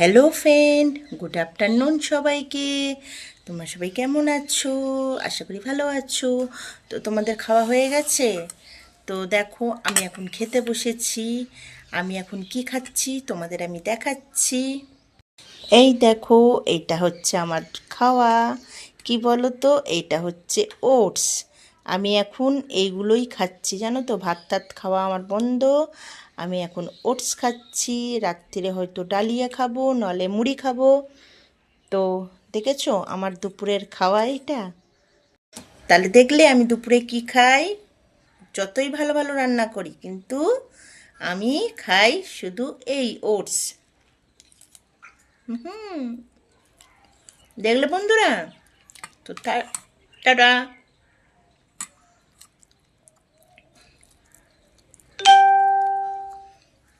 Hello friend good afternoon সবাইকে। তোমরা সবাই কেমন আছো? আশা করি ভালো আছো। তো তোমাদের খাওয়া হয়ে গেছে? তো দেখো, আমি এখন খেতে বসেছি। আমি এখন কি খাচ্ছি? তোমাদের আমি দেখাচ্ছি। এই দেখো, এইটা হচ্ছে আমার খাওয়া। কি বলো তো এইটা হচ্ছে ওটস। আমি এখন এইগুলোই খাচ্ছি, জানো তো? ভাত টাত খাওয়া আমার বন্ধ। আমি এখন ওটস খাচ্ছি রাত্রিরে হয়তো ডালিয়া খাব, নলে মুড়ি খাব। তো দেখেছ আমার দুপুরের খাওয়া এটা? তাহলে দেখলে আমি দুপুরে কি খাই? যতই ভালো ভালো রান্না করি, কিন্তু আমি খাই শুধু এই ওটস। হুম দেখলে বন্ধুরা? তো, টাটা।